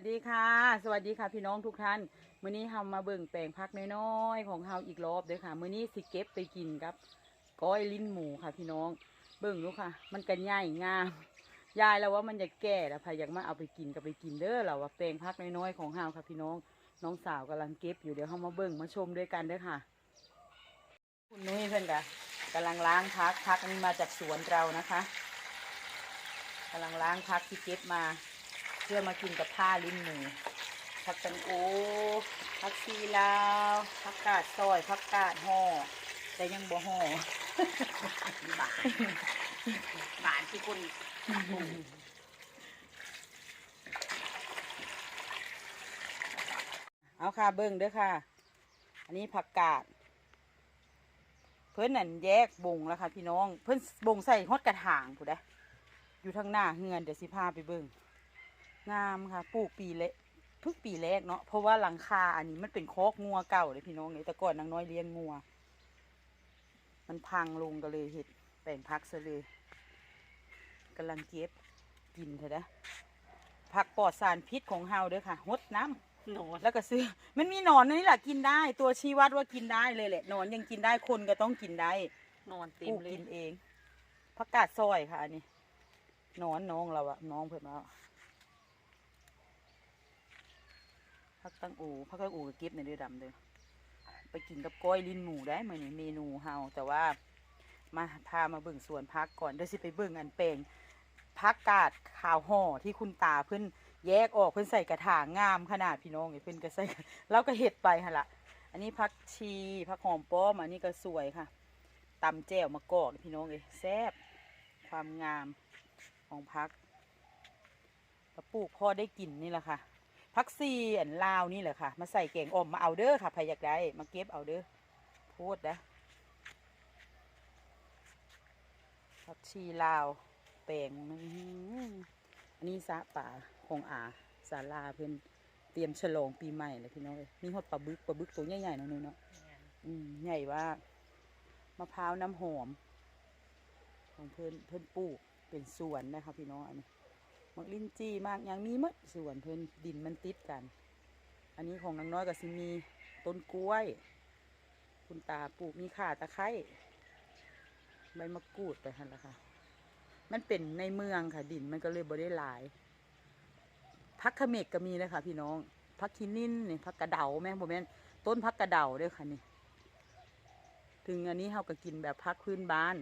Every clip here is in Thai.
วัสดีค่ะ สวัสดีค่ะพี่น้องทุกท่านมื้อนี้เฮามาเบิ่งแปลงพักน้อยๆของเฮาอีกรอบเด้อค่ะมื้อนี้สิเก็บไปกินกับก้อยลิ้นหมูค่ะพี่น้อง เบิ่งดูค่ะ มันกันใหญ่งามยายแล้วว่ามันจะแก่แล้วพายอยากมาเอาไปกินก็ไปกินเด้อเราว่าแปลงพักน้อยๆของเฮาค่ะพี่น้องน้องสาวกำลังเก็บอยู่เดี๋ยวเฮามาเบิ่งมาชมด้วยกันเด้อค่ะ คุณนุ้ยเพื่อนกะกำลังล้างพักพักนี้มาจากสวนเรานะคะกำลังล้างพักที่เก็บมา พื่อมากินกับผ้าลิ้นหมูผักตังโอผักซีลาวผักกาดซอยผักกาดห่อแต่ยังบ่ห่อบาทบาทที่คนเอาค่ะเบิ้งเด้อค่ะ อันนี้ผักกาด เพิ่นนั่นแยกบงแล้วค่ะพี่น้อง เพิ่นบงใส่ฮอดกระถางผู้ใดอยู่ทางหน้าเฮือนเดี๋ยวสิพาไปเบิ้ง งามค่ะปลูกปีเละเพิ่งปีแรกเนาะเพราะว่าหลังคาอันนี้มันเป็นคอกงัวเก่าเลยพี่น้องเลยแต่ก่อนนางน้อยเลี้ยงงัว มันพังลงก็เลยเห็ดแปลงพักซะเลยกำลังเก็บกินเถอะนะผักปลอดสารพิษของเฮาเด้อค่ะหดน้ำหนอนแล้วก็ซื้อ มันมีหนอนนี่แหละกินได้ ตัวชี้วัดว่ากินได้เลยแหละหนอนยังกินได้คนก็ต้องกินได้นอนเต็ปมลูกเลยกินเองผักกาดซอยค่ะอันนี้หนอนน้องเราอะน้องเพิ่นมา ผักตั้งอูผักตั้งอูก็เก็บในเดือดำเด้อไปกินกับก้อยลิ้นหมูได้เหมือนเมนูเฮาแต่ว่ามาพามาเบิ่งสวนพักก่อนเดี๋ยวสิไปเบิ่งอันแปลงพักกาดข่าวห่อที่คุณตาเพิ่นแยกออกเพิ่นใส่กระถางงามขนาดพี่น้องไอ้เพิ่นก็ใส่แล้วก็เห็ดไปหั่นละอันนี้พักชีพักหอมป้อมอันนี้ก็สวยค่ะตำแจ่วมะกอกพี่น้องเลยแซ่บความงามของพักกระปลูกพ่อได้กินนี่แหละค่ะ พักซีอันลาวนี่แหละค่ะ มาใส่แกงอ่อมมาเอาเด้อค่ะใครอยากได้ มาเก็บเอาเด้อพูดนะพักชีลาวแปลงมันอื้อหืออันนี้ซาป่าของอาศาลาเพื่อนเตรียมฉลองปีใหม่เลยพี่น้องเลยมีฮอดปลาบึกปลาบึกตัวใหญ่ๆเนาะนุ้ยเนาะอืมใหญ่ว่ามะพร้าวน้ำหอม ของเพื่อนเพื่อนปลูกเป็นสวนนะคะพี่น้องอันนี้ มักลิ้นจี้มากยังมีหมดสวนเพื่อนดินมันติดกัน อันนี้ของนางน้อยก็สิมีต้นกล้วย คุณตาปลูกมีข่าตะไคร้ใบมะกรูดไปหันละค่ะ มันเป็นในเมืองค่ะ ดินมันก็เลยบ่ได้หลายพักเขเมกก็มีเลยค่ะพี่น้องพักคินินนี่พักกระเดาแม่ผมแม่นต้นพักกระเดาด้วยค่ะนี่ ถึงอันนี้เราก็กินแบบพักพื้นบ้าน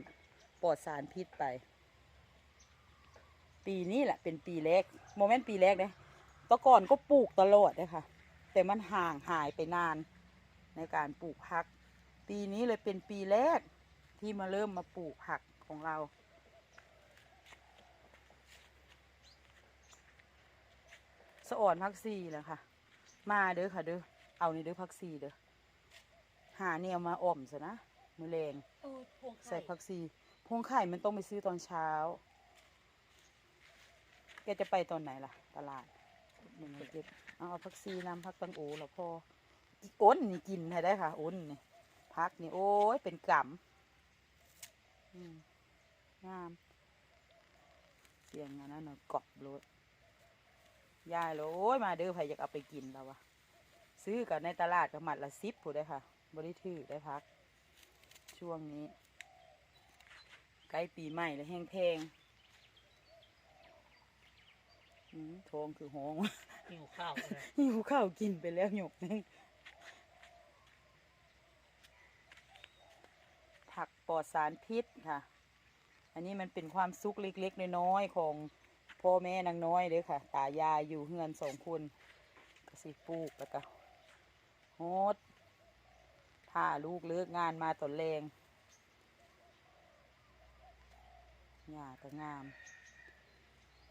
ปลอดสารพิษไป ปีนี้แหละเป็นปีแรกโมเมนต์ปีแรกเลยแตะก่อนก็ปลูกตลอดเลยค่ะ แต่มันห่างหายไปนานในการปลูกผัก ปีนี้เลยเป็นปีแรกที่มาเริ่มมาปลูกผักของเรา สะอ่อนพักซีแหละค่ะ มาเด้อค่ะเด้อเอานี่เด้อพักซีเด้อหาเนี่ยมาอ่อมซะนะมือแรงโอ้พวงใส่พักซีพวงไข่มันต้องไปซื้อตอนเช้า แกจะไปตอนไหนล่ะ ตลาดหนึ่งเจ็ดเอาเอาพักซีน้ำพักตังโอแล้วพออีอ้นนี่กินให้ได้ค่ะอ้นนี่พักนี่โอ้ยเป็นกำอืมงาม เสียงอันนั้นเนาะกรอบรถยายเลยโอ้ยมาเด้อใครอยากเอาไปกินแล้ววะซื้อกับในตลาดกับหมัดละสิบผู้ได้ค่ะบริถือได้พัก ช่วงนี้ ใกล้ปีใหม่แล้วแห้งแพง ท้องคือห้องหิวข้าวเลยหิวข้าวกินไปแล้วหยกหนึงผักปลอดสารพิษค่ะ อันนี้มันเป็นความสุขเล็กๆน้อยๆของพ่อแม่นางน้อยเลยค่ะ ตายายอยู่เฮือนสองคนก็สิปลูกแล้วก็โฮดถ้าลูกเลิกงานมาตอนแรงหญ้าก็งาม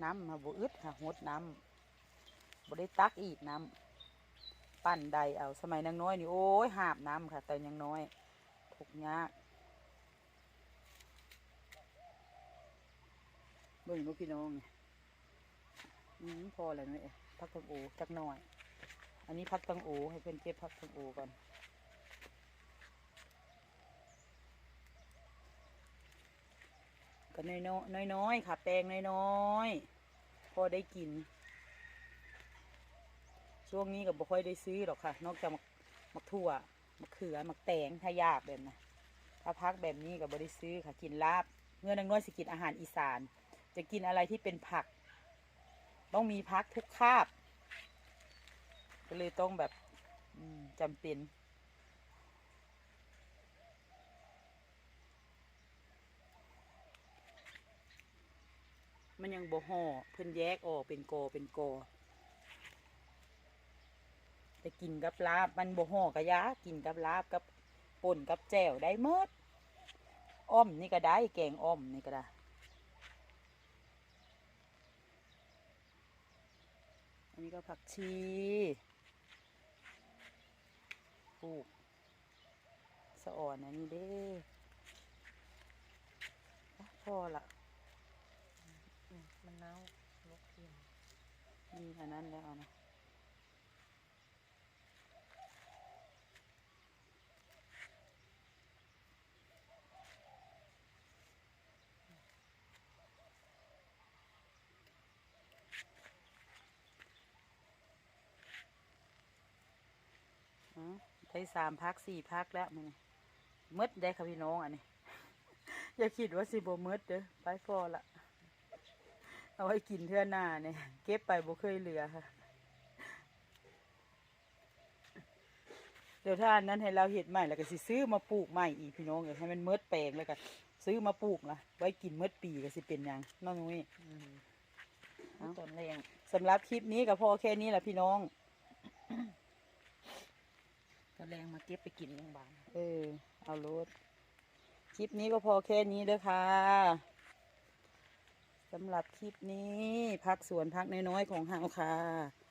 น้ำมาบอึดค่ะหดน้ำบได้ตักอีกน้ำปั่นใดเอาสมัยนางน้อยนี่โอ้ยหาบน้ำค่ะ แต่ยังน้อยทุกยากเบิ่งลูกพี่น้องนี่อืมพอแล้วนี่พักตังโอจักหน่อย อันนี้พักตังโอให้เพื่อนเก็บพักตังโอก่อน ก็น้อยน้อยๆน้อยค่ะ แปลงน้อยๆพอได้กิน ช่วงนี้ก็บ่ค่อยได้ซื้อหรอกค่ะ นอกจากมักมักถั่วมักเขือมักแตงถ้ายากแบบนะถ้าพักแบบนี้ก็บ่ได้ซื้อค่ะ กินลาบเมื่อนางน้อยสิกินอาหารอีสาน จะกินอะไรที่เป็นผัก ต้องมีพักทุกคาบ ก็เลยต้องแบบจำเป็น มันยังบ่ห่อเพิ่นแยกออกเป็นโกอเป็นโกอแต่กินกับลาบมันบ่ห่อกะยากินกับลาบกับป่นกับแจ่วได้เมดอ้อมนี่ก็ได้แกงอ้อมนี่ก็ได้อันนี้ก็ผักชีปลูกสะอ่อนอันนี้เด้พอละ มันเน่าลกเทียมนี่อันนั้นแล้วนะได้สามพักสี่พักแล้วมันมดได้ค่ะพี่น้องอันนี้ อย่าคิดว่าสิบมดเด้อไปพอละ เอาไว้กินเทื่อหน้าเนี่ยเก็บไปบ่เคยเหลือค่ะ เดี๋ยวถ้าอันนั้นให้เราเห็ดใหม่แล้วก็สิซื้อมาปลูกใหม่อีกพี่น้องเดี๋ยวให้มันเมิดแปลงแล้วก็ซื้อมาปลูกนะไว้กินเมิดปีก็สิเป็นหยังน้องนุ้ยอืมเอ้าต้นแรงสำหรับคลิปนี้ก็พอแค่นี้แหละพี่น้องต้นแรงมาเก็บไปกินยังบานเออ เอารถคลิปนี้ก็พอแค่นี้เด้อค่ะ สำหรับคลิปนี้พักสวนพักน้อยๆของเฮาค่ะ